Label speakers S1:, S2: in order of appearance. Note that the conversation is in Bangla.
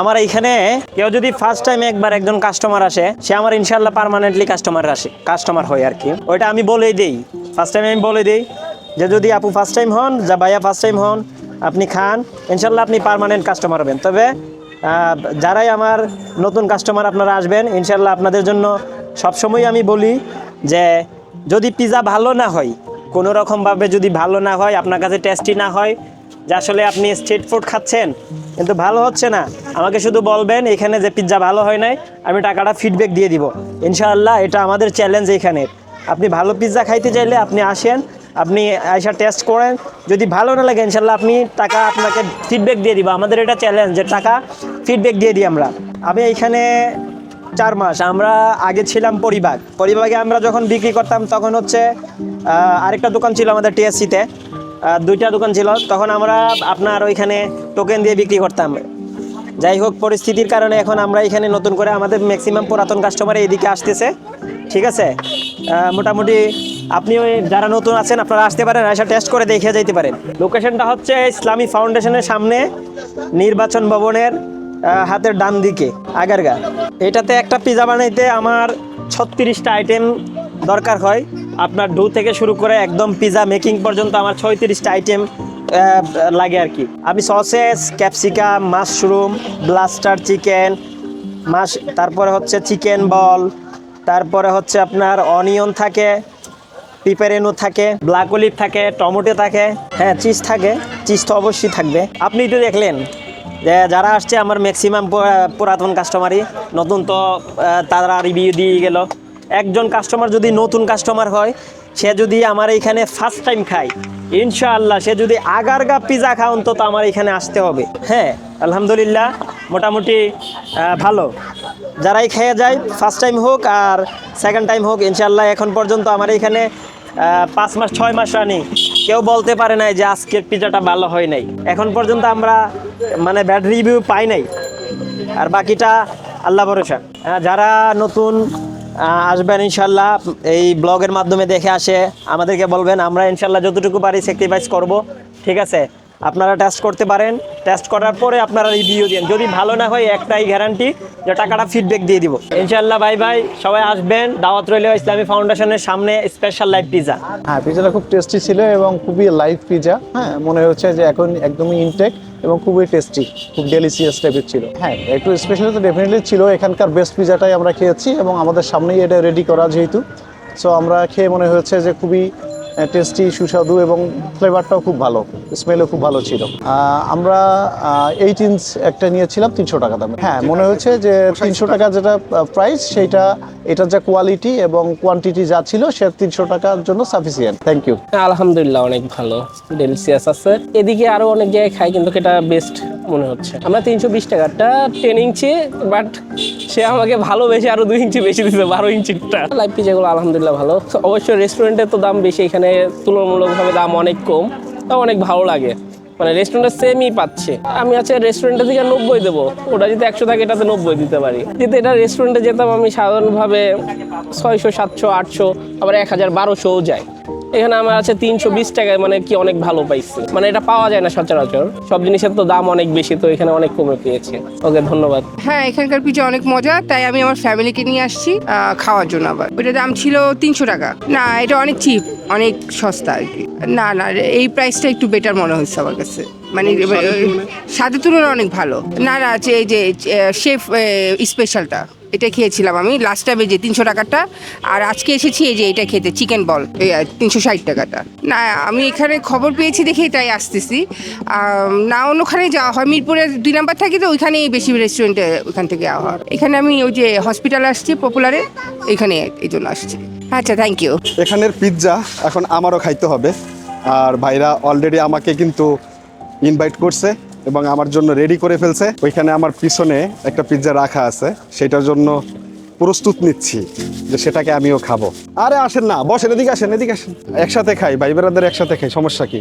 S1: আমার এইখানে কেউ যদি ফার্স্ট টাইম একবার একজন কাস্টমার আসে, সে আমার ইনশাল্লাহ পার্মানেন্টলি কাস্টমার আসে কাস্টমার হয় আর কি। ওইটা আমি বলেই দিই। ফার্স্ট টাইম আমি বলে দিই যে যদি আপু ফার্স্ট টাইম হন, যা ভাইয়া ফার্স্ট টাইম হন, আপনি খান ইনশাল্লাহ আপনি পার্মানেন্ট কাস্টমার হবেন। তবে যারাই আমার নতুন কাস্টমার আপনারা আসবেন ইনশাল্লাহ আপনাদের জন্য সবসময় আমি বলি যে, যদি পিৎজা ভালো না হয়, কোনো রকমভাবে যদি ভালো না হয়, আপনার কাছে টেস্টি না হয় যে আসলে আপনি স্ট্রিট ফুড খাচ্ছেন, কিন্তু ভালো হচ্ছে না। আমাকে শুধু বলবেন, এখানে যে পিৎজা ভালো হয় নাই, আমি টাকাটা ফিডব্যাক দিয়ে দিব। ইনশাআল্লাহ এটা আমাদের চ্যালেঞ্জ এখানে আপনি ভালো পিৎজা খাইতে চাইলে আপনি আসেন, আপনি আইসা টেস্ট করেন। যদি ভালো না লাগে ইনশাল্লাহ আপনি টাকা আপনাকে ফিডব্যাক দিয়ে দিব। আমাদের এটা চ্যালেঞ্জ যে টাকা ফিডব্যাক দিয়ে দিই আমরা। আমি এইখানে চার মাস, আমরা আগে ছিলাম পরিবার। পরিবাগে আমরা যখন বিক্রি করতাম, তখন হচ্ছে আরেকটা দোকান ছিল আমাদের টিএসসিতে দুইটা দোকান ছিল, তখন আমরা আপনার ওইখানে টোকেন দিয়ে বিক্রি করতাম। যাই হোক, পরিস্থিতির কারণে এখন আমরা এখানে নতুন করে আমাদের ম্যাক্সিমাম পুরাতন কাস্টমার এইদিকে আসতেছে। ঠিক আছে? মোটামুটি আপনি ওই যারা নতুন আছেন, আপনারা আসতে পারেন, এসে টেস্ট করে দেখে যেতে পারেন। লোকেশনটা হচ্ছে ইসলামী ফাউন্ডেশনের সামনে, নির্বাচন ভবনের হাতের ডান দিকে, আগারগা। এটাতে একটা পিজা বানাইতে আমার ছত্রিশটা আইটেম দরকার হয়। আপনার ডু থেকে শুরু করে একদম পিজা মেকিং পর্যন্ত আমার ছয়ত্রিশটা আইটেম লাগে আর কি। আমি sauces capsicum mushroom blaster chicken মাস তারপরে হচ্ছে চিকেন বল তারপরে হচ্ছে আপনার অনিয়ন থাকে পিপারেনো থাকে ব্ল্যাক অলিভ থাকে, টমেটো থাকে হ্যাঁ চিজ থাকে চিজ তো অবশ্যই থাকবে। আপনি তো দেখলেন যে যারা আসছে আমার ম্যাক্সিমাম পুরাতন কাস্টমারই নতুন তো তারা রিভিউ দিয়ে গেল। একজন কাস্টমার যদি নতুন কাস্টমার হয়, সে যদি আমার এখানে ফার্স্ট টাইম খায়, ইনশাআল্লাহ সে যদি আগারগা পিজা খায়, অন্তত আমার এখানে আসতে হবে। হ্যাঁ আলহামদুলিল্লাহ, মোটামুটি ভালো। যারাই খেয়ে যায় ফার্স্ট টাইম হোক আর সেকেন্ড টাইম হোক, ইনশাআল্লাহ এখন পর্যন্ত আমার এখানে পাঁচ মাস, ছয় মাস রানি কেউ বলতে পারে নাই যে আজকের পিজাটা ভালো হয় নাই। এখন পর্যন্ত আমরা মানে ব্যাড রিভিউ পাই নাই। আর বাকিটা আল্লাহ ভরসা। যারা নতুন আসবেন ইনশাল্লাহ। এই ব্লগের মাধ্যমে দেখে আসে। আমাদেরকে বলবেন, আমরা ইনশাল্লাহ যতটুকু পারি স্যাক্রিফাইস করব। ঠিক আছে? আপনারা টেস্ট করতে পারেন। টেস্ট করার পরে আপনারা রিভিউ দিন যদি ভালো না হয়, একটাই গ্যারান্টি যে টাকাটা ফিডব্যাক দিয়ে দিব। ইনশাল্লাহ ভাই ভাই, সবাই আসবেন। দাওয়াত রইল ইসলামী ফাউন্ডেশনের সামনে স্পেশাল লাইভ পিজা
S2: হ্যাঁ পিজাটা খুব টেস্টি ছিল এবং খুবই লাইভ পিজা হ্যাঁ মনে হচ্ছে যে এখন একদমই ইনটেক এবং খুবই টেস্টি খুব ডেলিসিয়াস টাইপের ছিল। হ্যাঁ একটু স্পেশাল তো ডেফিনেটলি ছিল। এখানকার বেস্ট পিজাটাই আমরা খেয়েছি এবং আমাদের সামনেই এটা রেডি করা যেহেতু। সো আমরা খেয়ে মনে হচ্ছে যে খুবই টেস্টি সুস্বাদু এবং ফ্লেভারটাও খুব ভালো স্মেলও খুব ভালো ছিল। আমরা এইট ইঞ্চ একটা নিয়েছিলাম তিনশো টাকা দামে। হ্যাঁ মনে হচ্ছে যে তিনশো টাকা যেটা প্রাইস সেইটা এটার যা কোয়ালিটি এবং কোয়ান্টিটি যা ছিল সে তিনশো টাকার জন্য সাফিসিয়েন্ট থ্যাংক ইউ
S3: আলহামদুলিল্লাহ অনেক ভালো ডেলিসিয়াস আছে। এদিকে আরও অনেক জায়গায় খাই কিন্তু এটা বেস্ট মনে হচ্ছে। আমরা তিনশো বিশ টাকাটা টেন ইঞ্চি বাট সে আমাকে ভালোবেসে আরও দুই ইঞ্চি বেশি দিতে বারো ইঞ্চিটা লাইফ পিজাগুলো আলহামদুলিল্লাহ ভালো। অবশ্যই রেস্টুরেন্টের তো দাম বেশি এখানে তুলনামূলকভাবে দাম অনেক কম তা অনেক ভালো লাগে। মানে রেস্টুরেন্টে সেমই পাচ্ছে। আমি আছে রেস্টুরেন্টে থেকে নব্বই দেবো। ওটা যদি একশো থাকে, এটাতে নব্বই দিতে পারি। কিন্তু এটা রেস্টুরেন্টে যেতাম, আমি সাধারণভাবে ছয়শো, সাতশো, আটশো, আবার এক হাজার বারোশোও যায় এখানে আমার আছে তিনশো বিশ টাকায় মানে কি অনেক ভালো পাইছি। মানে এটা পাওয়া যায় না সচরাচর। সব জিনিসের তো দাম অনেক বেশি তো এখানে অনেক কমে পেয়েছে। ওকে ধন্যবাদ।
S4: হ্যাঁ এখানকার পিজা অনেক মজা তাই আমি আমার ফ্যামিলিকে নিয়ে আসছি খাওয়ার জন্য আবার। ওইটার দাম ছিল তিনশো টাকা। না এটা অনেক চিপ অনেক সস্তা আর কি। না না এই প্রাইসটা একটু বেটার মনে হচ্ছে আমার কাছে। মানে স্বাদের তুলনায়? অনেক ভালো। না না যে শেফ স্পেশালটা এটা খেয়েছিলাম আমি। লাস্ট টাইমে যে তিনশো টাকাটা, আর আজকে এসেছি এই যে এটা খেতে চিকেন বল তিনশো ষাট টাকাটা। না, আমি এখানে খবর পেয়েছি দেখে তাই আসতেছি। না, অন্যখানে যাওয়া হয়। মিরপুরে দুই নাম্বার থাকি তো, ওইখানেই বেশি রেস্টুরেন্টে ওইখান থেকে যাওয়া হয়। এখানে আমি ওই যে হসপিটালে আসছি পপুলারে এখানে এই জন্য আসছি। আচ্ছা থ্যাংক ইউ
S5: এখানের পিৎজা এখন আমারও খাইতে হবে। আর ভাইরা অলরেডি আমাকে কিন্তু ইনভাইট করছে। এবং আমার জন্য রেডি করে ফেলছে। ওইখানে আমার পিছনে একটা পিৎজা রাখা আছে। সেটার জন্য প্রস্তুত নিচ্ছি যে সেটাকে আমিও খাব। আরে আসেন না, বসেন, এদিকে আসেন এদিকে আসেন। একসাথে খাই ভাই বেড়াদের একসাথে খাই, সমস্যা কি?